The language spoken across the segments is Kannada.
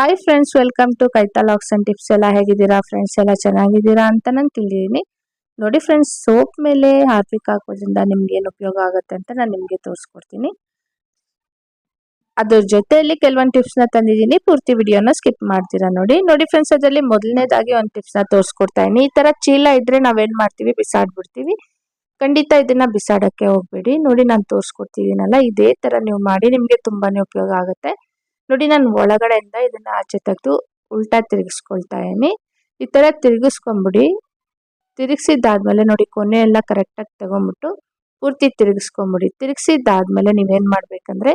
ಹಾಯ್ ಫ್ರೆಂಡ್ಸ್ ವೆಲ್ಕಮ್ ಟು ಕೈತಾ ಲಾಕ್ಸ್ ಅಂಡ್ ಟಿಪ್ಸ್ ಎಲ್ಲ ಹೇಗಿದ್ದೀರಾ ಫ್ರೆಂಡ್ಸ್ ಎಲ್ಲ ಚೆನ್ನಾಗಿದ್ದೀರಾ ಅಂತ ನಾನು ತಿಳಿದೀನಿ ನೋಡಿ ಫ್ರೆಂಡ್ಸ್ ಸೋಪ್ ಮೇಲೆ ಹಾರ್ಪಿಕ್ ಹಾಕೋದ್ರಿಂದ ನಿಮ್ಗೆ ಏನು ಉಪಯೋಗ ಆಗುತ್ತೆ ಅಂತ ನಾನು ನಿಮಗೆ ತೋರಿಸ್ಕೊಡ್ತೀನಿ. ಅದ್ರ ಜೊತೆಯಲ್ಲಿ ಕೆಲವೊಂದು ಟಿಪ್ಸ್ನ ತಂದಿದ್ದೀನಿ ಪೂರ್ತಿ ವಿಡಿಯೋನ ಸ್ಕಿಪ್ ಮಾಡ್ತೀರಾ ನೋಡಿ. ನೋಡಿ ಫ್ರೆಂಡ್ಸ್ ಅದರಲ್ಲಿ ಮೊದಲನೇದಾಗಿ ಒಂದು ಟಿಪ್ಸ್ನ ತೋರಿಸ್ಕೊಡ್ತಾ ಇದೀನಿ ಈ ತರ ಚೀಲ ಇದ್ರೆ ನಾವೇನು ಮಾಡ್ತೀವಿ? ಬಿಸಾಡ್ಬಿಡ್ತೀವಿ. ಖಂಡಿತ ಇದನ್ನ ಬಿಸಾಡಕ್ಕೆ ಹೋಗ್ಬೇಡಿ. ನೋಡಿ ನಾನು ತೋರಿಸ್ಕೊಡ್ತಿದ್ದೀನಲ್ಲ, ಇದೇ ತರ ನೀವು ಮಾಡಿ ನಿಮಗೆ ತುಂಬಾನೇ ಉಪಯೋಗ ಆಗುತ್ತೆ. ನೋಡಿ ನಾನು ಒಳಗಡೆಯಿಂದ ಇದನ್ನ ಆಚೆ ತೆಗೆದು ಉಲ್ಟಾ ತಿರುಗಿಸ್ಕೊಳ್ತಾ ಇದೀನಿ ಈ ತರ ತಿರುಗಿಸ್ಕೊಂಬಿಡಿ. ತಿರುಗಿಸಿದ್ದಾದ್ಮೇಲೆ ನೋಡಿ ಕೊನೆ ಎಲ್ಲ ಕರೆಕ್ಟಾಗಿ ತಗೊಂಬಿಟ್ಟು ಪೂರ್ತಿ ತಿರುಗಿಸ್ಕೊಂಬಿಡಿ. ತಿರುಗಿಸಿದ್ದಾದ್ಮೇಲೆ ನೀವೇನ್ ಮಾಡ್ಬೇಕಂದ್ರೆ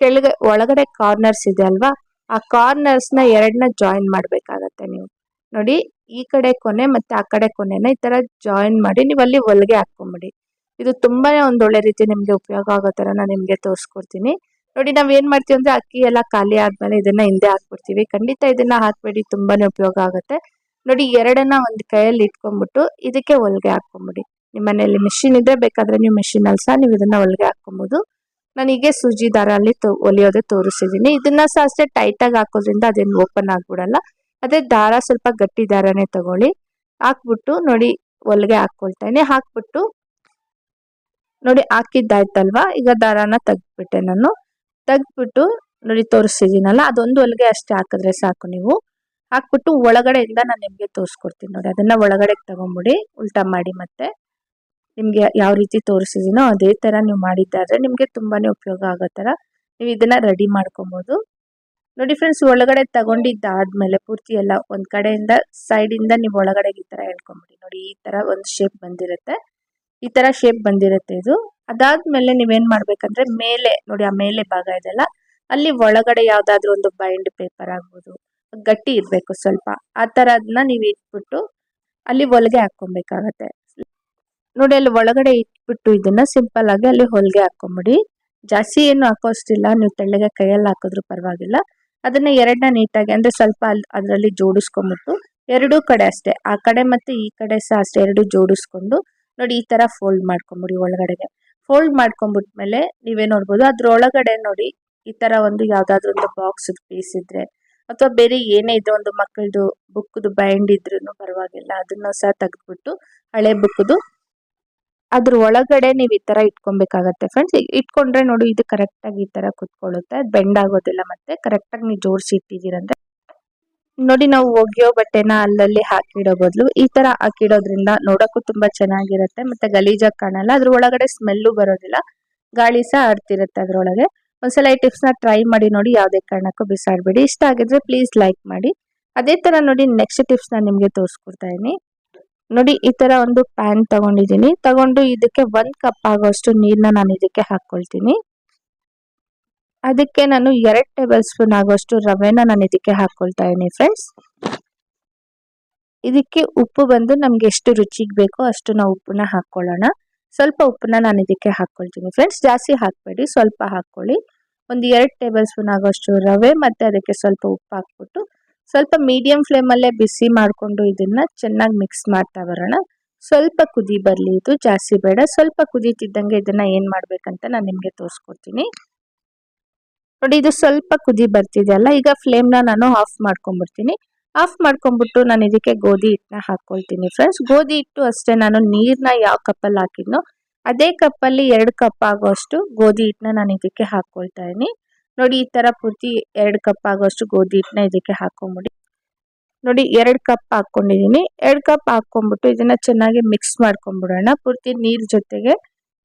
ಕೆಳಗೆ, ಒಳಗಡೆ ಕಾರ್ನರ್ಸ್ ಇದೆ ಅಲ್ವಾ? ಆ ಕಾರ್ನರ್ಸ್ನ ಎರಡನ್ನ ಜಾಯಿನ್ ಮಾಡ್ಬೇಕಾಗತ್ತೆ ನೀವು. ನೋಡಿ, ಈ ಕಡೆ ಕೊನೆ ಮತ್ತೆ ಆ ಕಡೆ ಕೊನೆನ ಈ ತರ ಜಾಯಿನ್ ಮಾಡಿ ನೀವು ಅಲ್ಲಿ ಹೊಲಿಗೆ ಹಾಕೊಂಬಿಡಿ ಇದು ತುಂಬಾನೇ ಒಂದ್ ಒಳ್ಳೆ ರೀತಿ ನಿಮ್ಗೆ ಉಪಯೋಗ ಆಗೋ ತರ ನಾನು ನಿಮ್ಗೆ ತೋರಿಸ್ಕೊಡ್ತೀನಿ. ನೋಡಿ, ನಾವ್ ಏನ್ ಮಾಡ್ತೀವಿ ಅಂದ್ರೆ ಅಕ್ಕಿ ಎಲ್ಲ ಖಾಲಿ ಆದ್ಮೇಲೆ ಇದನ್ನ ಹಿಂದೆ ಹಾಕ್ಬಿಡ್ತೀವಿ. ಖಂಡಿತ ಇದನ್ನ ಹಾಕ್ಬೇಡಿ, ತುಂಬಾನೇ ಉಪಯೋಗ ಆಗುತ್ತೆ. ನೋಡಿ, ಎರಡನ್ನ ಒಂದ್ ಕೈಯಲ್ಲಿ ಇಟ್ಕೊಂಡ್ಬಿಟ್ಟು ಇದಕ್ಕೆ ಹೊಲಿಗೆ ಹಾಕೊಂಬಿಡಿ ನಿಮ್ಮ ಮನೆಯಲ್ಲಿ ಮಿಷಿನ್ ಇದ್ರೆ ಬೇಕಾದ್ರೆ ನೀವು ಮಿಷಿನ್ ಅಲ್ಲಿ ಸಹ ನೀವು ಇದನ್ನ ಹೊಲಿಗೆ ಹಾಕೊಬಹುದು ನಾನು ಹೀಗೆ ಸೂಜಿ ದಾರ ಅಲ್ಲಿ ಹೊಲಿಯೋದೇ ತೋರಿಸಿದೀನಿ. ಇದನ್ನ ಸಹ ಅಷ್ಟೇ ಟೈಟ್ ಆಗಿ ಹಾಕೋದ್ರಿಂದ ಅದೇನು ಓಪನ್ ಆಗ್ಬಿಡಲ್ಲ. ಅದೇ ದಾರ ಸ್ವಲ್ಪ ಗಟ್ಟಿ ದಾರನೇ ತಗೊಳ್ಳಿ. ಹಾಕ್ಬಿಟ್ಟು ನೋಡಿ, ಹೊಲಿಗೆ ಹಾಕೊಳ್ತೇನೆ. ಹಾಕ್ಬಿಟ್ಟು ನೋಡಿ, ಹಾಕಿದ್ದಾಯ್ತಲ್ವಾ? ಈಗ ದಾರಾನ ತೆಗ್ದ್ಬಿಟ್ಟೆ ನಾನು. ತೆಗ್ದ್ಬಿಟ್ಟು ನೋಡಿ ತೋರಿಸಿದ್ದೀನಲ್ಲ ಅದೊಂದು ಹೊಲಿಗೆ ಅಷ್ಟೇ ಹಾಕಿದ್ರೆ ಸಾಕು ನೀವು. ಹಾಕ್ಬಿಟ್ಟು ಒಳಗಡೆಯಿಂದ ನಾನು ನಿಮಗೆ ತೋರಿಸ್ಕೊಡ್ತೀನಿ ನೋಡಿ, ಅದನ್ನ ಒಳಗಡೆ ತಗೊಂಬಿಡಿ, ಉಲ್ಟಾ ಮಾಡಿ ಮತ್ತೆ. ನಿಮಗೆ ಯಾವ ರೀತಿ ತೋರಿಸಿದೀನೋ ಅದೇ ಥರ ನೀವು ಮಾಡಿದ್ದಾದರೆ ನಿಮಗೆ ತುಂಬಾನೇ ಉಪಯೋಗ ಆಗೋ ಥರ ನೀವು ಇದನ್ನ ರೆಡಿ ಮಾಡ್ಕೊಬೋದು. ನೋಡಿ ಫ್ರೆಂಡ್ಸ್ ಒಳಗಡೆ ತಗೊಂಡಿದ್ದಾದ್ಮೇಲೆ ಪೂರ್ತಿ ಎಲ್ಲ ಒಂದು ಕಡೆಯಿಂದ ಸೈಡಿಂದ ನೀವು ಒಳಗಡೆ ಈ ಥರ ಹೇಳ್ಕೊಂಬಿಡಿ ನೋಡಿ ಈ ಥರ ಒಂದು ಶೇಪ್ ಬಂದಿರುತ್ತೆ. ಈ ಥರ ಶೇಪ್ ಬಂದಿರುತ್ತೆ ಇದು. ಅದಾದ್ಮೇಲೆ ನೀವೇನ್ ಮಾಡ್ಬೇಕಂದ್ರೆ ಮೇಲೆ, ನೋಡಿ ಆ ಮೇಲೆ ಭಾಗ ಇದೆಲ್ಲ ಅಲ್ಲಿ ಒಳಗಡೆ ಯಾವ್ದಾದ್ರು ಒಂದು ಬೈಂಡ್ ಪೇಪರ್ ಆಗ್ಬೋದು, ಗಟ್ಟಿ ಇರಬೇಕು ಸ್ವಲ್ಪ. ಆ ಥರದನ್ನ ನೀವು ಇಟ್ಬಿಟ್ಟು ಅಲ್ಲಿ ಹೊಲಿಗೆ ಹಾಕೊಬೇಕಾಗತ್ತೆ ನೋಡಿ ಅಲ್ಲಿ ಒಳಗಡೆ ಇಟ್ಬಿಟ್ಟು ಇದನ್ನ ಸಿಂಪಲ್ ಆಗಿ ಅಲ್ಲಿ ಹೊಲಿಗೆ ಹಾಕೊಂಬಿಡಿ ಜಾಸ್ತಿ ಏನು ಹಾಕೋಷ್ಟಿಲ್ಲ, ನೀವು ತೆಳ್ಳಗೆ ಕೈಯಲ್ಲಿ ಹಾಕಿದ್ರು ಪರವಾಗಿಲ್ಲ. ಅದನ್ನ ಎರಡನ್ನ ನೀಟಾಗಿ, ಅಂದ್ರೆ ಸ್ವಲ್ಪ ಅಲ್ಲಿ ಅದರಲ್ಲಿ ಜೋಡಿಸ್ಕೊಂಬಿಟ್ಟು ಎರಡೂ ಕಡೆ ಅಷ್ಟೇ, ಆ ಕಡೆ ಮತ್ತೆ ಈ ಕಡೆ ಸಹ ಅಷ್ಟೇ, ಎರಡು ಜೋಡಿಸ್ಕೊಂಡು ನೋಡಿ ಈ ತರ ಫೋಲ್ಡ್ ಮಾಡ್ಕೊಂಬಿಡಿ ಒಳಗಡೆಗೆ. ಫೋಲ್ಡ್ ಮಾಡ್ಕೊಂಬಿಟ್ಮೇಲೆ ನೀವೇ ನೋಡ್ಬೋದು. ಅದ್ರೊಳಗಡೆ ನೋಡಿ ಈ ತರ ಒಂದು ಯಾವ್ದಾದ್ರು ಒಂದು ಬಾಕ್ಸ್ ಪೀಸ್ ಇದ್ರೆ ಅಥವಾ ಬೇರೆ ಏನೇ ಇದ್ರೆ ಒಂದು ಮಕ್ಕಳದು ಬುಕ್ದು ಬೈಂಡ್ ಇದ್ರೂ ಪರವಾಗಿಲ್ಲ. ಅದನ್ನ ಸಹ ತೆಗೆದ್ಬಿಟ್ಟು ಹಳೆ ಬುಕ್ದು ಅದ್ರ ಒಳಗಡೆ ನೀವು ಈ ತರ ಇಟ್ಕೊಬೇಕಾಗತ್ತೆ ಫ್ರೆಂಡ್ಸ್ ಇಟ್ಕೊಂಡ್ರೆ ನೋಡಿ ಇದು ಕರೆಕ್ಟ್ ಆಗಿ ಈ ತರ ಕುತ್ಕೊಳ್ಳುತ್ತೆ. ಬೆಂಡ್ ಆಗೋದಿಲ್ಲ ಮತ್ತೆ ಕರೆಕ್ಟ್ ಆಗಿ ನೀವು ಜೋಡಿಸಿ ಇಟ್ಟಿದ್ದೀರಂದ್ರೆ ನೋಡಿ ನಾವು ಒಗೆಯೋ ಬಟ್ಟೆನ ಅಲ್ಲಲ್ಲಿ ಹಾಕಿಡೋ ಬದಲು ಈ ತರ ಹಾಕಿಡೋದ್ರಿಂದ ನೋಡಕ್ಕೂ ತುಂಬಾ ಚೆನ್ನಾಗಿರುತ್ತೆ ಮತ್ತೆ ಗಲೀಜಾಗಿ ಕಾಣಲ್ಲ. ಅದ್ರ ಒಳಗಡೆ ಸ್ಮೆಲ್ಲು ಬರೋದಿಲ್ಲ. ಗಾಳಿ ಸಹ ಆಡ್ತಿರುತ್ತೆ ಅದ್ರೊಳಗೆ. ಒಂದ್ಸಲ ಈ ಟಿಪ್ಸ್ನ ಟ್ರೈ ಮಾಡಿ ನೋಡಿ ಯಾವುದೇ ಕಾರಣಕ್ಕೂ ಬಿಸಾಡ್ಬೇಡಿ. ಇಷ್ಟ ಆಗಿದ್ರೆ ಪ್ಲೀಸ್ ಲೈಕ್ ಮಾಡಿ. ಅದೇ ತರ ನೋಡಿ ನೆಕ್ಸ್ಟ್ ಟಿಪ್ಸ್ ನಾನು ನಿಮ್ಗೆ ತೋರಿಸ್ಕೊಡ್ತಾ ಇದೀನಿ ನೋಡಿ ಈ ತರ ಒಂದು ಪ್ಯಾನ್ ತಗೊಂಡಿದ್ದೀನಿ. ತಗೊಂಡು ಇದಕ್ಕೆ ಒಂದ್ ಕಪ್ ಆಗೋಷ್ಟು ನೀರ್ನ ನಾನು ಇದಕ್ಕೆ ಹಾಕೊಳ್ತೀನಿ. ಅದಕ್ಕೆ ನಾನು ಎರಡು ಟೇಬಲ್ ಸ್ಪೂನ್ ಆಗೋಷ್ಟು ರವೆನ ನಾನು ಇದಕ್ಕೆ ಹಾಕ್ಕೊಳ್ತಾ ಇದ್ದೀನಿ ಫ್ರೆಂಡ್ಸ್ ಇದಕ್ಕೆ ಉಪ್ಪು ಬಂದು ನಮ್ಗೆ ಎಷ್ಟು ರುಚಿಗೆ ಬೇಕೋ ಅಷ್ಟು ನಾವು ಉಪ್ಪನ್ನ ಹಾಕೊಳ್ಳೋಣ ಸ್ವಲ್ಪ ಉಪ್ಪನ್ನ ನಾನು ಇದಕ್ಕೆ ಹಾಕ್ಕೊಳ್ತೀನಿ ಫ್ರೆಂಡ್ಸ್ ಜಾಸ್ತಿ ಹಾಕ್ಬೇಡಿ, ಸ್ವಲ್ಪ ಹಾಕೊಳ್ಳಿ ಒಂದು ಎರಡು ಟೇಬಲ್ ಸ್ಪೂನ್ ಆಗೋಷ್ಟು ರವೆ ಮತ್ತೆ ಅದಕ್ಕೆ ಸ್ವಲ್ಪ ಉಪ್ಪು ಹಾಕ್ಬಿಟ್ಟು ಸ್ವಲ್ಪ ಮೀಡಿಯಂ ಫ್ಲೇಮಲ್ಲೇ ಬಿಸಿ ಮಾಡಿಕೊಂಡು ಇದನ್ನ ಚೆನ್ನಾಗಿ ಮಿಕ್ಸ್ ಮಾಡ್ತಾ ಬರೋಣ. ಸ್ವಲ್ಪ ಕುದಿ ಬರಲಿ, ಇದು ಜಾಸ್ತಿ ಬೇಡ. ಸ್ವಲ್ಪ ಕುದೀತಿದ್ದಂಗೆ ಇದನ್ನ ಏನು ಮಾಡಬೇಕಂತ ನಾನು ನಿಮಗೆ ತೋರಿಸ್ಕೊಡ್ತೀನಿ. ನೋಡಿ, ಇದು ಸ್ವಲ್ಪ ಕುದಿ ಬರ್ತಿದೆಯಲ್ಲ ಈಗ ಫ್ಲೇಮ್ನ ನಾನು ಆಫ್ ಮಾಡ್ಕೊಂಡ್ಬಿಡ್ತೀನಿ. ಆಫ್ ಮಾಡ್ಕೊಂಡ್ಬಿಟ್ಟು ನಾನು ಇದಕ್ಕೆ ಗೋಧಿ ಹಿಟ್ಟನ್ನ ಹಾಕ್ಕೊಳ್ತೀನಿ ಫ್ರೆಂಡ್ಸ್ ಗೋಧಿ ಹಿಟ್ಟು ಅಷ್ಟೇ, ನಾನು ನೀರನ್ನ ಯಾವ ಕಪ್ಪಲ್ಲಿ ಹಾಕಿದ್ನೋ ಅದೇ ಕಪ್ಪಲ್ಲಿ ಎರಡು ಕಪ್ ಆಗೋಷ್ಟು ಗೋಧಿ ಹಿಟ್ಟನ್ನ ನಾನು ಇದಕ್ಕೆ ಹಾಕ್ಕೊಳ್ತಾ ಇದೀನಿ ನೋಡಿ, ಈ ಥರ ಪೂರ್ತಿ ಎರಡು ಕಪ್ ಆಗೋಷ್ಟು ಗೋಧಿ ಹಿಟ್ಟನ್ನ ಇದಕ್ಕೆ ಹಾಕೊಂಬಿಡಿ. ನೋಡಿ, ಎರಡು ಕಪ್ ಹಾಕ್ಕೊಂಡಿದ್ದೀನಿ ಎರಡು ಕಪ್ ಹಾಕ್ಕೊಂಬಿಟ್ಟು ಇದನ್ನು ಚೆನ್ನಾಗಿ ಮಿಕ್ಸ್ ಮಾಡ್ಕೊಂಬಿಡೋಣ ಪೂರ್ತಿ ನೀರು ಜೊತೆಗೆ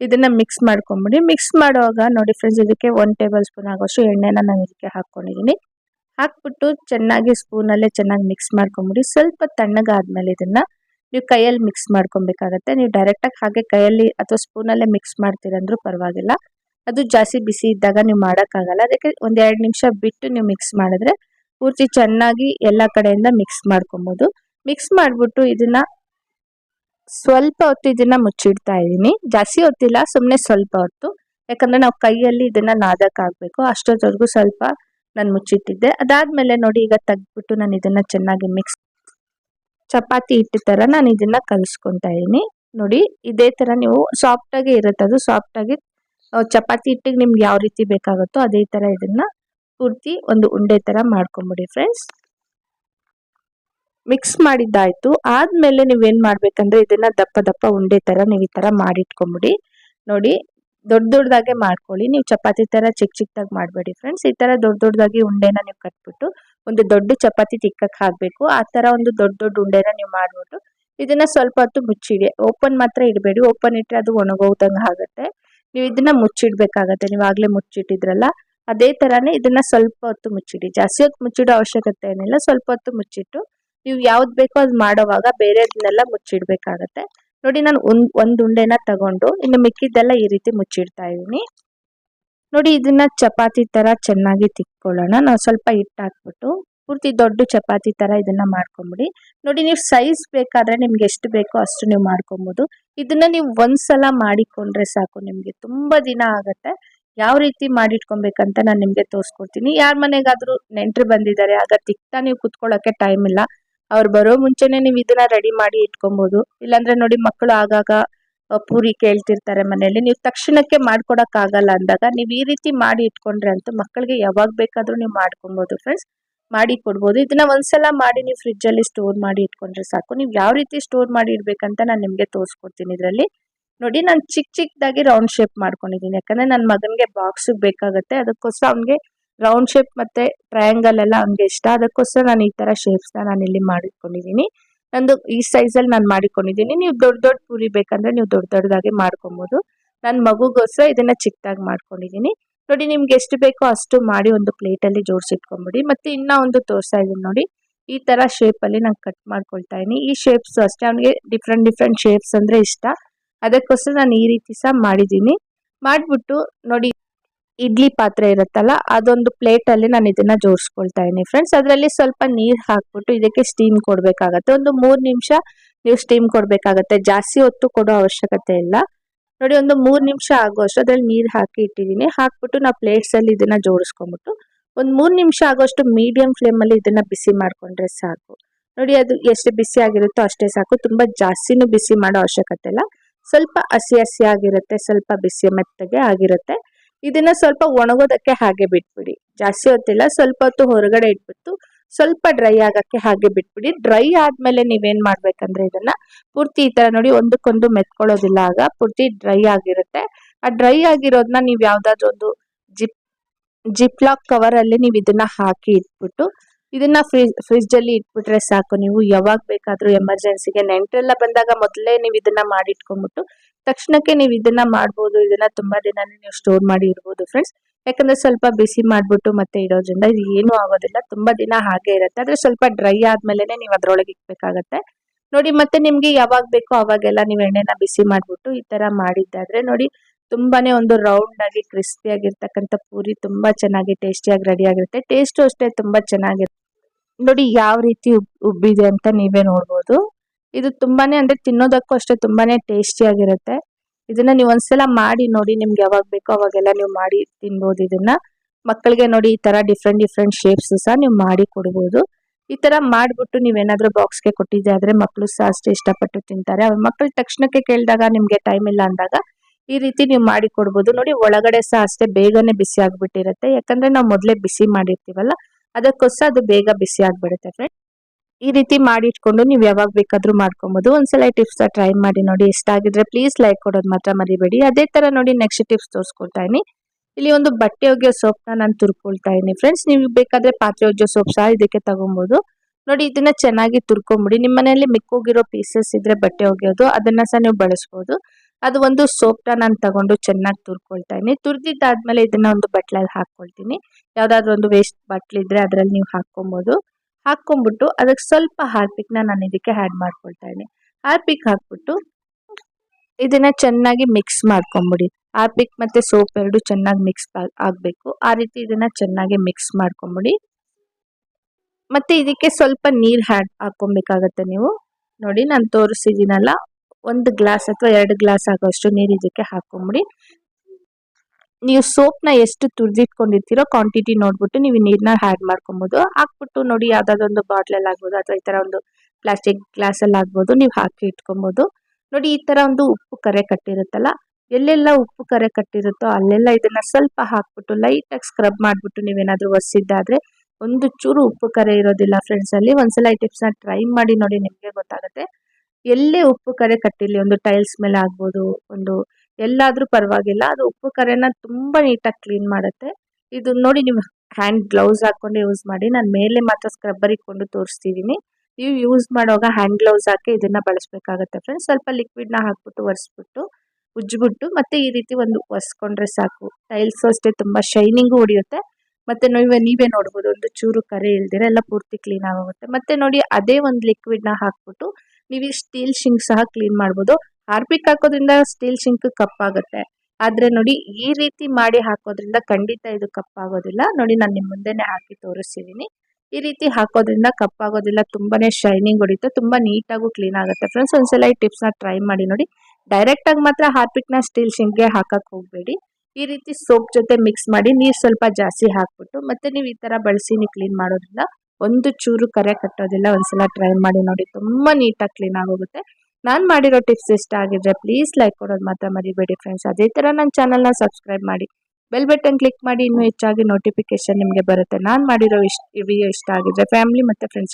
ಇದನ್ನ ಮಿಕ್ಸ್ ಮಾಡ್ಕೊಂಬಿಡಿ. ಮಿಕ್ಸ್ ಮಾಡುವಾಗ ನೋಡಿ ಫ್ರೆಂಡ್ಸ್ ಇದಕ್ಕೆ ಒನ್ ಟೇಬಲ್ ಸ್ಪೂನ್ ಆಗೋಷ್ಟು ಎಣ್ಣೆನ ನಾನು ಇದಕ್ಕೆ ಹಾಕ್ಕೊಂಡಿದ್ದೀನಿ ಹಾಕ್ಬಿಟ್ಟು ಚೆನ್ನಾಗಿ ಸ್ಪೂನಲ್ಲೇ ಚೆನ್ನಾಗಿ ಮಿಕ್ಸ್ ಮಾಡ್ಕೊಂಬಿಡಿ. ಸ್ವಲ್ಪ ತಣ್ಣಗಾದ್ಮೇಲೆ ಇದನ್ನ ನೀವು ಕೈಯಲ್ಲಿ ಮಿಕ್ಸ್ ಮಾಡ್ಕೊಬೇಕಾಗತ್ತೆ. ನೀವು ಡೈರೆಕ್ಟಾಗಿ ಹಾಗೆ ಕೈಯಲ್ಲಿ ಅಥವಾ ಸ್ಪೂನಲ್ಲೇ ಮಿಕ್ಸ್ ಮಾಡ್ತೀರಂದ್ರೂ ಪರವಾಗಿಲ್ಲ. ಅದು ಜಾಸ್ತಿ ಬಿಸಿ ಇದ್ದಾಗ ನೀವು ಮಾಡೋಕ್ಕಾಗಲ್ಲ. ಅದಕ್ಕೆ ಒಂದು ಎರಡು ನಿಮಿಷ ಬಿಟ್ಟು ನೀವು ಮಿಕ್ಸ್ ಮಾಡಿದ್ರೆ ಪೂರ್ತಿ ಚೆನ್ನಾಗಿ ಎಲ್ಲ ಕಡೆಯಿಂದ ಮಿಕ್ಸ್ ಮಾಡ್ಕೊಬೋದು. ಮಿಕ್ಸ್ ಮಾಡಿಬಿಟ್ಟು ಇದನ್ನ ಸ್ವಲ್ಪ ಹೊತ್ತು ಇದನ್ನ ಮುಚ್ಚಿಡ್ತಾ ಇದ್ದೀನಿ. ಜಾಸ್ತಿ ಹೊತ್ತಿಲ್ಲ ಸುಮ್ಮನೆ ಸ್ವಲ್ಪ ಹೊತ್ತು. ಯಾಕಂದ್ರೆ ನಾವು ಕೈಯಲ್ಲಿ ಇದನ್ನ ನಾದಕ್ಕಾಗಬೇಕು ಅಷ್ಟೊತ್ತವರೆಗೂ ಸ್ವಲ್ಪ ನಾನು ಮುಚ್ಚಿಟ್ಟಿದ್ದೆ. ಅದಾದ್ಮೇಲೆ ನೋಡಿ ಈಗ ತೆಗ್ದ್ಬಿಟ್ಟು ನಾನು ಇದನ್ನ ಚೆನ್ನಾಗಿ ಮಿಕ್ಸ್ ಚಪಾತಿ ಹಿಟ್ಟು ಥರ ನಾನು ಇದನ್ನ ಕಲಿಸ್ಕೊತಾ ಇದ್ದೀನಿ. ನೋಡಿ, ಇದೇ ಥರ ನೀವು ಸಾಫ್ಟಾಗಿ ಇರುತ್ತೆ. ಅದು ಸಾಫ್ಟಾಗಿ ಚಪಾತಿ ಹಿಟ್ಟಿಗೆ ನಿಮ್ಗೆ ಯಾವ ರೀತಿ ಬೇಕಾಗುತ್ತೋ ಅದೇ ಥರ ಇದನ್ನ ಪೂರ್ತಿ ಒಂದು ಉಂಡೆ ತರ ಮಾಡ್ಕೊಂಬಿಡಿ ಫ್ರೆಂಡ್ಸ್ ಮಿಕ್ಸ್ ಮಾಡಿದ್ದಾಯ್ತು. ಆದ್ಮೇಲೆ ನೀವೇನ್ ಮಾಡ್ಬೇಕಂದ್ರೆ ಇದನ್ನ ದಪ್ಪ ದಪ್ಪ ಉಂಡೆ ತರ ನೀವು ಈ ತರ ಮಾಡಿಟ್ಕೊಂಬಿಡಿ. ನೋಡಿ, ದೊಡ್ಡ ದೊಡ್ಡದಾಗೆ ಮಾಡ್ಕೊಳ್ಳಿ. ನೀವು ಚಪಾತಿ ತರ ಚಿಕ್ಕ ಚಿಕ್ಕದಾಗಿ ಮಾಡಬೇಡಿ ಫ್ರೆಂಡ್ಸ್. ಈ ತರ ದೊಡ್ಡ ದೊಡ್ಡದಾಗಿ ಉಂಡೆನ ನೀವು ಕಟ್ಬಿಟ್ಟು ಒಂದು ದೊಡ್ಡ ಚಪಾತಿ ತಿಕ್ಕಕ್ಕೆ ಹಾಕಬೇಕು. ಆ ತರ ಒಂದು ದೊಡ್ಡ ದೊಡ್ಡ ಉಂಡೆನ ನೀವು ಮಾಡ್ಬಿಟ್ಟು ಇದನ್ನ ಸ್ವಲ್ಪ ಹೊತ್ತು ಮುಚ್ಚಿಡಿ. ಓಪನ್ ಮಾತ್ರ ಇಡಬೇಡಿ. ಓಪನ್ ಇಟ್ಟರೆ ಅದು ಒಣಗೋದಂಗೆ ಆಗುತ್ತೆ. ನೀವು ಇದನ್ನ ಮುಚ್ಚಿಡ್ಬೇಕಾಗತ್ತೆ. ನೀವು ಆಗಲೇ ಮುಚ್ಚಿಟ್ಟಿದ್ರಲ್ಲ, ಅದೇ ಥರನೇ ಇದನ್ನ ಸ್ವಲ್ಪ ಹೊತ್ತು ಮುಚ್ಚಿಡಿ. ಜಾಸ್ತಿ ಹೊತ್ತು ಮುಚ್ಚಿಡೋ ಅವಶ್ಯಕತೆ ಏನಿಲ್ಲ. ಸ್ವಲ್ಪ ಹೊತ್ತು ಮುಚ್ಚಿಟ್ಟು ನೀವು ಯಾವ್ದು ಬೇಕೋ ಅದು ಮಾಡೋವಾಗ ಬೇರೆದನ್ನೆಲ್ಲ ಮುಚ್ಚಿಡ್ಬೇಕಾಗತ್ತೆ. ನೋಡಿ ನಾನು ಒಂದು ಒಂದ್ ಉಂಡೆನ ತಗೊಂಡು ಇನ್ನು ಮಿಕ್ಕಿದ್ದೆಲ್ಲ ಈ ರೀತಿ ಮುಚ್ಚಿಡ್ತಾ ಇದೀನಿ ನೋಡಿ ಇದನ್ನ ಚಪಾತಿ ತರ ಚೆನ್ನಾಗಿ ತಿಕ್ಕೊಳ್ಳೋಣ. ನಾವು ಸ್ವಲ್ಪ ಹಿಟ್ಟು ಹಾಕ್ಬಿಟ್ಟು ಪೂರ್ತಿ ದೊಡ್ಡ ಚಪಾತಿ ತರ ಇದನ್ನ ಮಾಡ್ಕೊಂಬಿಡಿ. ನೋಡಿ ನೀವು ಸೈಜ್ ಬೇಕಾದ್ರೆ ನಿಮ್ಗೆ ಎಷ್ಟು ಬೇಕೋ ಅಷ್ಟು ನೀವು ಮಾಡ್ಕೊಬೋದು. ಇದನ್ನ ನೀವು ಒಂದ್ಸಲ ಮಾಡಿಕೊಂಡ್ರೆ ಸಾಕು. ನಿಮ್ಗೆ ತುಂಬಾ ದಿನ ಆಗತ್ತೆ. ಯಾವ ರೀತಿ ಮಾಡಿಟ್ಕೊಬೇಕಂತ ನಾನು ನಿಮ್ಗೆ ತೋರಿಸ್ಕೊಡ್ತೀನಿ. ಯಾರ ಮನೆಗಾದ್ರೂ ನೆಂಟರು ಬಂದಿದ್ದಾರೆ ಆಗ ತಿಕ್ತಾ ನೀವು ಕುತ್ಕೊಳ್ಳೋಕೆ ಟೈಮ್ ಇಲ್ಲ. ಅವ್ರು ಬರೋ ಮುಂಚೆನೆ ನೀವು ಇದನ್ನ ರೆಡಿ ಮಾಡಿ ಇಟ್ಕೊಬೋದು. ಇಲ್ಲಾಂದ್ರೆ ನೋಡಿ ಮಕ್ಕಳು ಆಗಾಗ ಪೂರಿ ಕೇಳ್ತಿರ್ತಾರೆ ಮನೆಯಲ್ಲಿ. ನೀವು ತಕ್ಷಣಕ್ಕೆ ಮಾಡ್ಕೊಡಕ್ ಆಗಲ್ಲ ಅಂದಾಗ ನೀವು ಈ ರೀತಿ ಮಾಡಿ ಇಟ್ಕೊಂಡ್ರೆ ಅಂತೂ ಮಕ್ಕಳಿಗೆ ಯಾವಾಗ ಬೇಕಾದ್ರೂ ನೀವು ಮಾಡ್ಕೊಬೋದು ಫ್ರೆಂಡ್ಸ್ ಮಾಡಿ ಕೊಡ್ಬೋದು. ಇದನ್ನ ಒಂದ್ಸಲ ಮಾಡಿ ನೀವು ಫ್ರಿಜ್ ಅಲ್ಲಿ ಸ್ಟೋರ್ ಮಾಡಿ ಇಟ್ಕೊಂಡ್ರೆ ಸಾಕು. ನೀವು ಯಾವ ರೀತಿ ಸ್ಟೋರ್ ಮಾಡಿ ಇಡ್ಬೇಕಂತ ನಾನು ನಿಮ್ಗೆ ತೋರಿಸ್ಕೊಡ್ತೀನಿ ಇದರಲ್ಲಿ. ನೋಡಿ ನಾನು ಚಿಕ್ಕ ಚಿಕ್ಕದಾಗಿ ರೌಂಡ್ ಶೇಪ್ ಮಾಡ್ಕೊಂಡಿದ್ದೀನಿ ಯಾಕಂದ್ರೆ ನನ್ನ ಮಗನಿಗೆ ಬಾಕ್ಸ್ ಬೇಕಾಗುತ್ತೆ. ಅದಕ್ಕೋಸ್ಕರ ಅವ್ನಿಗೆ ರೌಂಡ್ ಶೇಪ್ ಮತ್ತೆ ಟ್ರಯಾಂಗಲ್ ಎಲ್ಲ ಹಂಗೆ ಇಷ್ಟ. ಅದಕ್ಕೋಸ್ಕರ ನಾನು ಈ ತರ ಶೇಪ್ಸ್ನ ನಾನು ಇಲ್ಲಿ ಮಾಡಿಟ್ಕೊಂಡಿದ್ದೀನಿ ನಂದು ಈ ಸೈಜ್ ಅಲ್ಲಿ ನಾನು ಮಾಡಿಕೊಂಡಿದ್ದೀನಿ. ನೀವು ದೊಡ್ಡ ದೊಡ್ಡ ಪೂರಿ ಬೇಕಂದ್ರೆ ನೀವು ದೊಡ್ಡ ದೊಡ್ಡದಾಗಿ ಮಾಡ್ಕೊಬೋದು. ನನ್ನ ಮಗುಗೋಸ್ಕರ ಇದನ್ನ ಚಿಕ್ಕದಾಗಿ ಮಾಡ್ಕೊಂಡಿದ್ದೀನಿ. ನೋಡಿ, ನಿಮ್ಗೆ ಎಷ್ಟು ಬೇಕೋ ಅಷ್ಟು ಮಾಡಿ ಒಂದು ಪ್ಲೇಟ್ ಅಲ್ಲಿ ಜೋಡಿಸಿಟ್ಕೊಂಬಿಡಿ. ಮತ್ತೆ ಇನ್ನ ಒಂದು ತೋರಿಸ್ತಾ ಇದೀನಿ ನೋಡಿ. ಈ ತರ ಶೇಪ್ ಅಲ್ಲಿ ನಾನು ಕಟ್ ಮಾಡ್ಕೊಳ್ತಾ ಇದೀನಿ. ಈ ಶೇಪ್ಸ್ ಅಷ್ಟೇ ಅವನಿಗೆ ಡಿಫ್ರೆಂಟ್ ಡಿಫ್ರೆಂಟ್ ಶೇಪ್ಸ್ ಅಂದ್ರೆ ಇಷ್ಟ. ಅದಕ್ಕೋಸ್ಕರ ನಾನು ಈ ರೀತಿ ಸಹ ಮಾಡಿದ್ದೀನಿ. ಮಾಡಿಬಿಟ್ಟು ನೋಡಿ ಇಡ್ಲಿ ಪಾತ್ರೆ ಇರುತ್ತಲ್ಲ, ಅದೊಂದು ಪ್ಲೇಟಲ್ಲಿ ನಾನು ಇದನ್ನ ಜೋಡಿಸ್ಕೊಳ್ತಾ ಇದ್ದೀನಿ ಫ್ರೆಂಡ್ಸ್ ಅದರಲ್ಲಿ ಸ್ವಲ್ಪ ನೀರು ಹಾಕ್ಬಿಟ್ಟು ಇದಕ್ಕೆ ಸ್ಟೀಮ್ ಕೊಡಬೇಕಾಗತ್ತೆ. ಒಂದು ಮೂರು ನಿಮಿಷ ನೀವು ಸ್ಟೀಮ್ ಕೊಡಬೇಕಾಗತ್ತೆ. ಜಾಸ್ತಿ ಹೊತ್ತು ಕೊಡೋ ಅವಶ್ಯಕತೆ ಇಲ್ಲ. ನೋಡಿ, ಒಂದು ಮೂರು ನಿಮಿಷ ಆಗೋಷ್ಟು ಅದರಲ್ಲಿ ನೀರು ಹಾಕಿ ಇಟ್ಟಿದ್ದೀನಿ. ಹಾಕ್ಬಿಟ್ಟು ನಾವು ಪ್ಲೇಟ್ಸಲ್ಲಿ ಇದನ್ನ ಜೋಡಿಸ್ಕೊಂಡ್ಬಿಟ್ಟು ಒಂದ್ ಮೂರ್ ನಿಮಿಷ ಆಗೋಷ್ಟು ಮೀಡಿಯಂ ಫ್ಲೇಮ್ ಅಲ್ಲಿ ಇದನ್ನ ಬಿಸಿ ಮಾಡ್ಕೊಂಡ್ರೆ ಸಾಕು. ನೋಡಿ, ಅದು ಎಷ್ಟು ಬಿಸಿ ಆಗಿರುತ್ತೋ ಅಷ್ಟೇ ಸಾಕು. ತುಂಬಾ ಜಾಸ್ತಿನೂ ಬಿಸಿ ಮಾಡೋ ಅವಶ್ಯಕತೆ ಇಲ್ಲ. ಸ್ವಲ್ಪ ಹಸಿ ಹಸಿ ಆಗಿರುತ್ತೆ, ಸ್ವಲ್ಪ ಬಿಸಿ ಮೆತ್ತಗೆ ಆಗಿರುತ್ತೆ. ಇದನ್ನ ಸ್ವಲ್ಪ ಒಣಗೋದಕ್ಕೆ ಹಾಗೆ ಬಿಟ್ಬಿಡಿ. ಜಾಸ್ತಿ ಹೊತ್ತಿಲ್ಲ, ಸ್ವಲ್ಪ ಹೊತ್ತು ಹೊರಗಡೆ ಇಟ್ಬಿಟ್ಟು ಸ್ವಲ್ಪ ಡ್ರೈ ಆಗಕ್ಕೆ ಹಾಗೆ ಬಿಟ್ಬಿಡಿ. ಡ್ರೈ ಆದ್ಮೇಲೆ ನೀವೇನ್ ಮಾಡ್ಬೇಕಂದ್ರೆ ಇದನ್ನ ಪೂರ್ತಿ ಈ ತರ ನೋಡಿ ಒಂದಕ್ಕೊಂದು ಮೆತ್ಕೊಳ್ಳೋದಿಲ್ಲ. ಆಗ ಪೂರ್ತಿ ಡ್ರೈ ಆಗಿರುತ್ತೆ. ಆ ಡ್ರೈ ಆಗಿರೋದನ್ನ ನೀವು ಯಾವ್ದಾದ್ರು ಒಂದು ಜಿಪ್ ಜಿಪ್ ಲಾಕ್ ಕವರ್ ಅಲ್ಲಿ ನೀವು ಇದನ್ನ ಹಾಕಿ ಇಟ್ಬಿಟ್ಟು ಇದನ್ನ ಫ್ರಿಜ್ ಫ್ರಿಜ್ ಅಲ್ಲಿ ಇಟ್ಬಿಟ್ರೆ ಸಾಕು. ನೀವು ಯಾವಾಗ ಬೇಕಾದ್ರೂ ಎಮರ್ಜೆನ್ಸಿಗೆ ನೆಂಟರೆಲ್ಲ ಬಂದಾಗ ಮೊದಲೇ ನೀವು ಇದನ್ನ ಮಾಡಿಟ್ಕೊಂಡ್ಬಿಟ್ಟು ತಕ್ಷಣಕ್ಕೆ ನೀವು ಇದನ್ನ ಮಾಡ್ಬೋದು. ಇದನ್ನ ತುಂಬಾ ದಿನ ನೀವು ಸ್ಟೋರ್ ಮಾಡಿ ಇಡ್ಬೋದು ಫ್ರೆಂಡ್ಸ್ ಯಾಕಂದ್ರೆ ಸ್ವಲ್ಪ ಬಿಸಿ ಮಾಡ್ಬಿಟ್ಟು ಮತ್ತೆ ಇಡೋದ್ರಿಂದ ಇದು ಏನೂ ಆಗೋದಿಲ್ಲ. ತುಂಬಾ ದಿನ ಹಾಗೆ ಇರುತ್ತೆ. ಆದ್ರೆ ಸ್ವಲ್ಪ ಡ್ರೈ ಆದ್ಮೇಲೆ ನೀವು ಅದ್ರೊಳಗೆ ಇಕ್ಬೇಕಾಗತ್ತೆ ನೋಡಿ, ಮತ್ತೆ ನಿಮ್ಗೆ ಯಾವಾಗ ಬೇಕೋ ಅವಾಗೆಲ್ಲ ನೀವು ಎಣ್ಣೆನ ಬಿಸಿ ಮಾಡ್ಬಿಟ್ಟು ಈ ತರ ಮಾಡಿದ್ದಾದ್ರೆ ನೋಡಿ, ತುಂಬಾನೇ ಒಂದು ರೌಂಡ್ ಆಗಿ ಕ್ರಿಸ್ಪಿ ಆಗಿರ್ತಕ್ಕಂಥ ಪೂರಿ ತುಂಬಾ ಚೆನ್ನಾಗಿ ಟೇಸ್ಟಿಯಾಗಿ ರೆಡಿ ಆಗಿರುತ್ತೆ. ಟೇಸ್ಟು ಅಷ್ಟೇ ತುಂಬಾ ಚೆನ್ನಾಗಿರುತ್ತೆ. ನೋಡಿ ಯಾವ ರೀತಿ ಉಬ್- ಉಬ್ಬಿದೆ ಅಂತ ನೀವೇ ನೋಡ್ಬೋದು. ಇದು ತುಂಬಾನೇ ಅಂದ್ರೆ ತಿನ್ನೋದಕ್ಕೂ ಅಷ್ಟೇ ತುಂಬಾನೇ ಟೇಸ್ಟಿಯಾಗಿರುತ್ತೆ ಇದನ್ನ ನೀವು ಒಂದ್ಸಲ ಮಾಡಿ ನೋಡಿ ನಿಮ್ಗೆ ಯಾವಾಗ ಬೇಕೋ ಅವಾಗೆಲ್ಲ ನೀವು ಮಾಡಿ ತಿನ್ಬೋದು ಇದನ್ನ. ಮಕ್ಕಳಿಗೆ ನೋಡಿ ಈ ತರ ಡಿಫ್ರೆಂಟ್ ಡಿಫ್ರೆಂಟ್ ಶೇಪ್ಸ್ ಸಹ ನೀವು ಮಾಡಿ ಕೊಡ್ಬೋದು. ಈ ತರ ಮಾಡ್ಬಿಟ್ಟು ನೀವೇನಾದ್ರೂ ಬಾಕ್ಸ್ಗೆ ಕೊಟ್ಟಿದ್ದೆ ಆದ್ರೆ ಮಕ್ಕಳು ಸಹ ಅಷ್ಟೇ ಇಷ್ಟಪಟ್ಟು ತಿಂತಾರೆ. ಅವ್ರ ಮಕ್ಕಳು ತಕ್ಷಣಕ್ಕೆ ಕೇಳಿದಾಗ ನಿಮ್ಗೆ ಟೈಮ್ ಇಲ್ಲ ಅಂದಾಗ ಈ ರೀತಿ ನೀವು ಮಾಡಿ ಕೊಡ್ಬೋದು. ನೋಡಿ ಒಳಗಡೆ ಸಹ ಅಷ್ಟೇ ಬೇಗನೆ ಬಿಸಿ ಆಗ್ಬಿಟ್ಟಿರುತ್ತೆ. ಯಾಕಂದ್ರೆ ನಾವು ಮೊದಲೇ ಬಿಸಿ ಮಾಡಿರ್ತೀವಲ್ಲ ಅದಕ್ಕೋಸ್ಕರ ಅದು ಬೇಗ ಬಿಸಿ ಆಗ್ಬಿಡುತ್ತೆ ಫ್ರೆಂಡ್ ಈ ರೀತಿ ಮಾಡಿ ಇಟ್ಕೊಂಡು ನೀವು ಯಾವಾಗ ಬೇಕಾದ್ರೂ ಮಾಡ್ಕೊಬೋದು. ಒಂದ್ಸಲ ಟಿಪ್ಸ್ ಟ್ರೈ ಮಾಡಿ ನೋಡಿ ಇಷ್ಟ ಆಗಿದ್ರೆ ಪ್ಲೀಸ್ ಲೈಕ್ ಕೊಡೋದು ಮಾತ್ರ ಮರಿಬೇಡಿ. ಅದೇ ತರ ನೋಡಿ ನೆಕ್ಸ್ಟ್ ಟಿಪ್ಸ್ ತೋರಿಸ್ಕೊಳ್ತಾ ಇದೀನಿ ಇಲ್ಲಿ ಒಂದು ಬಟ್ಟೆ ಒಗೆಯೋ ಸೋಪ್ನ ನಾನು ತುರ್ಕೊಳ್ತಾ ಇದೀನಿ ಫ್ರೆಂಡ್ಸ್ ನೀವು ಬೇಕಾದ್ರೆ ಪಾತ್ರೆ ಒಗೆಯೋ ಸೋಪ್ ಸಹ ಇದಕ್ಕೆ ತಗೊಬೋದು. ನೋಡಿ ಇದನ್ನ ಚೆನ್ನಾಗಿ ತುರ್ಕೊಂಬಿಡಿ. ನಿಮ್ಮ ಮನೆಯಲ್ಲಿ ಮಿಕ್ಕೋಗಿರೋ ಪೀಸಸ್ ಇದ್ರೆ ಬಟ್ಟೆ ಒಗೆಯೋದು, ಅದನ್ನ ಸಹ ನೀವು ಬಳಸ್ಬೋದು. ಅದು ಒಂದು ಸೋಪ್ನ ನಾನು ತಗೊಂಡು ಚೆನ್ನಾಗಿ ತುರ್ಕೊಳ್ತಾ ತುರಿದಿದ್ದಾದ್ಮೇಲೆ ತುರ್ದಿದ್ದಾದ್ಮೇಲೆ ಇದನ್ನ ಒಂದು ಬಟ್ಲಲ್ಲಿ ಹಾಕೊಳ್ತೀನಿ ಯಾವ್ದಾದ್ರು ಒಂದು ವೇಸ್ಟ್ ಬಟ್ಲಿದ್ರೆ ಅದ್ರಲ್ಲಿ ನೀವು ಹಾಕ್ಕೊಬೋದು. ಹಾಕೊಂಡ್ಬಿಟ್ಟು ಅದಕ್ಕೆ ಸ್ವಲ್ಪ ಹಾರ್ಪಿಕ್ನ ನಾನು ಇದಕ್ಕೆ ಆ್ಯಡ್ ಮಾಡ್ಕೊಳ್ತಾ ಇದ್ದೀನಿ. ಹಾರ್ಪಿಕ್ ಹಾಕ್ಬಿಟ್ಟು ಇದನ್ನ ಚೆನ್ನಾಗಿ ಮಿಕ್ಸ್ ಮಾಡ್ಕೊಂಬಿಡಿ. ಹಾರ್ಪಿಕ್ ಮತ್ತೆ ಸೋಪ್ ಎರಡು ಚೆನ್ನಾಗಿ ಮಿಕ್ಸ್ ಆಗಬೇಕು. ಆ ರೀತಿ ಇದನ್ನ ಚೆನ್ನಾಗಿ ಮಿಕ್ಸ್ ಮಾಡ್ಕೊಂಬಿಡಿ. ಮತ್ತೆ ಇದಕ್ಕೆ ಸ್ವಲ್ಪ ನೀರ್ ಹ್ಯಾಡ್ ಹಾಕೊಬೇಕಾಗತ್ತೆ ನೀವು. ನೋಡಿ, ನಾನು ತೋರಿಸಿದ್ದೀನಲ್ಲ. ಒಂದು ಗ್ಲಾಸ್ ಅಥವಾ ಎರಡು ಗ್ಲಾಸ್ ಆಗೋಷ್ಟು ನೀರು ಇದಕ್ಕೆ ಹಾಕೊಂಬಿಡಿ. ನೀವು ಸೋಪ್ನ ಎಷ್ಟು ತುರಿದಿಟ್ಕೊಂಡಿರ್ತೀರೋ ಕ್ವಾಂಟಿಟಿ ನೋಡ್ಬಿಟ್ಟು ನೀವು ನೀರನ್ನ ಆ್ಯಡ್ ಮಾಡ್ಕೊಬೋದು. ಹಾಕ್ಬಿಟ್ಟು ನೋಡಿ, ಯಾವ್ದಾದ್ರು ಒಂದು ಬಾಟ್ಲಲ್ಲಿ ಆಗ್ಬೋದು ಅಥವಾ ಈ ಥರ ಒಂದು ಪ್ಲಾಸ್ಟಿಕ್ ಗ್ಲಾಸಲ್ಲಿ ಆಗ್ಬೋದು, ನೀವು ಹಾಕಿ ಇಟ್ಕೊಬೋದು. ನೋಡಿ, ಈ ಥರ ಒಂದು ಉಪ್ಪು ಕರೆ ಕಟ್ಟಿರುತ್ತಲ್ಲ, ಎಲ್ಲೆಲ್ಲ ಉಪ್ಪು ಕರೆ ಕಟ್ಟಿರುತ್ತೋ ಅಲ್ಲೆಲ್ಲ ಇದನ್ನ ಸ್ವಲ್ಪ ಹಾಕ್ಬಿಟ್ಟು ಲೈಟಾಗಿ ಸ್ಕ್ರಬ್ ಮಾಡಿಬಿಟ್ಟು ನೀವೇನಾದರೂ ಒಸಿದ್ದಾದ್ರೆ ಒಂದು ಚೂರು ಉಪ್ಪು ಕರೆ ಇರೋದಿಲ್ಲ ಫ್ರೆಂಡ್ಸ್ ಅಲ್ಲಿ. ಒಂದ್ಸಲ ಈ ಟಿಪ್ಸ್ನ ಟ್ರೈ ಮಾಡಿ ನೋಡಿ ನಿಮಗೆ ಗೊತ್ತಾಗುತ್ತೆ. ಎಲ್ಲೇ ಉಪ್ಪು ಕರೆ ಕಟ್ಟಿರಲಿ, ಒಂದು ಟೈಲ್ಸ್ ಮೇಲೆ ಆಗ್ಬೋದು, ಒಂದು ಎಲ್ಲಾದರೂ ಪರವಾಗಿಲ್ಲ. ಅದು ಉಪ್ಪು ಕರೆನ ತುಂಬ ನೀಟಾಗಿ ಕ್ಲೀನ್ ಮಾಡುತ್ತೆ. ಇದು ನೋಡಿ ನೀವು ಹ್ಯಾಂಡ್ ಗ್ಲೌಸ್ ಹಾಕ್ಕೊಂಡು ಯೂಸ್ ಮಾಡಿ, ನಾನು ಮೇಲೆ ಮಾತ್ರ ಸ್ಕ್ರಬ್ಬರ್ ಇಟ್ಕೊಂಡು ತೋರಿಸ್ತಿದ್ದೀನಿ ನೀವು ಯೂಸ್ ಮಾಡುವಾಗ ಹ್ಯಾಂಡ್ ಗ್ಲೌಸ್ ಹಾಕಿ ಇದನ್ನ ಬಳಸಬೇಕಾಗುತ್ತೆ ಫ್ರೆಂಡ್ಸ್ ಸ್ವಲ್ಪ ಲಿಕ್ವಿಡ್ನ ಹಾಕ್ಬಿಟ್ಟು ಒರೆಸ್ಬಿಟ್ಟು, ಉಜ್ಜಿಬಿಟ್ಟು, ಮತ್ತೆ ಈ ರೀತಿ ಒಂದು ಒರೆಸ್ಕೊಂಡ್ರೆ ಸಾಕು. ಟೈಲ್ಸ್ ಅಷ್ಟೇ ತುಂಬ ಶೈನಿಂಗು ಹೊಡಿಯುತ್ತೆ ಮತ್ತೆ ನೀವೇ ನೀವೇ ನೋಡ್ಬೋದು, ಒಂದು ಚೂರು ಕರೆ ಇಲ್ದಿರ ಎಲ್ಲ ಪೂರ್ತಿ ಕ್ಲೀನ್ ಆಗೋಗುತ್ತೆ. ಮತ್ತೆ ನೋಡಿ, ಅದೇ ಒಂದು ಲಿಕ್ವಿಡ್ನ ಹಾಕ್ಬಿಟ್ಟು ನೀವು ಈ ಸ್ಟೀಲ್ ಶಿಂಕ್ ಸಹ ಕ್ಲೀನ್ ಮಾಡ್ಬೋದು. ಹಾರ್ಪಿಕ್ ಹಾಕೋದ್ರಿಂದ ಸ್ಟೀಲ್ ಶಿಂಕ್ ಕಪ್ಪಾಗುತ್ತೆ. ಆದ್ರೆ ನೋಡಿ, ಈ ರೀತಿ ಮಾಡಿ ಹಾಕೋದ್ರಿಂದ ಖಂಡಿತ ಇದು ಕಪ್ಪಾಗೋದಿಲ್ಲ. ನೋಡಿ, ನಾನು ನಿಮ್ಮ ಮುಂದೆನೆ ಹಾಕಿ ತೋರಿಸ್ತಿದ್ದೀನಿ ಈ ರೀತಿ ಹಾಕೋದ್ರಿಂದ ಕಪ್ಪಾಗೋದಿಲ್ಲ. ತುಂಬಾನೇ ಶೈನಿಂಗ್ ಹೊಡಿತು ತುಂಬಾ ನೀಟಾಗೂ ಕ್ಲೀನ್ ಆಗುತ್ತೆ. ಫ್ರೆಂಡ್ಸ್ ಒಂದ್ಸಲ ಈ ಟಿಪ್ಸ್ನ ಟ್ರೈ ಮಾಡಿ ನೋಡಿ. ಡೈರೆಕ್ಟ್ ಆಗಿ ಮಾತ್ರ ಹಾರ್ಪಿಕ್ನ ಸ್ಟೀಲ್ ಶಿಂಕ್ಗೆ ಹಾಕಕ್ ಹೋಗಬೇಡಿ. ಈ ರೀತಿ ಸೋಪ್ ಜೊತೆ ಮಿಕ್ಸ್ ಮಾಡಿ ನೀರು ಸ್ವಲ್ಪ ಜಾಸ್ತಿ ಹಾಕ್ಬಿಟ್ಟು, ಮತ್ತೆ ನೀವು ಈ ತರ ಬಳಸಿ ನೀವು ಕ್ಲೀನ್ ಮಾಡೋದ್ರಿಂದ ಒಂದು ಚೂರು ಕರೆ ಕಟ್ಟೋದಿಲ್ಲ, ಒಂದ್ಸಲ ಟ್ರೈ ಮಾಡಿ ನೋಡಿ. ತುಂಬಾ ನೀಟಾಗಿ ಕ್ಲೀನ್ ಆಗೋಗುತ್ತೆ. ನಾನು ಮಾಡಿರೋ ಟಿಪ್ಸ್ ಇಷ್ಟ ಆಗಿದ್ರೆ ಪ್ಲೀಸ್ ಲೈಕ್ ಕೊಡೋದು ಮಾತ್ರ ಮರಿಬೇಡಿ ಫ್ರೆಂಡ್ಸ್ ಅದೇ ಥರ ನನ್ನ ಚಾನಲ್ನ ಸಬ್ಸ್ಕ್ರೈಬ್ ಮಾಡಿ. ಬೆಲ್ ಬಟನ್ ಕ್ಲಿಕ್ ಮಾಡಿ ಇನ್ನೂ ಹೆಚ್ಚಾಗಿ ನೋಟಿಫಿಕೇಶನ್ ನಿಮಗೆ ಬರುತ್ತೆ. ನಾನು ಮಾಡಿರೋ ಇಷ್ಟ ವಿಡಿಯೋ ಇಷ್ಟ ಆಗಿದ್ರೆ ಫ್ಯಾಮಿಲಿ ಮತ್ತು ಫ್ರೆಂಡ್ಸ್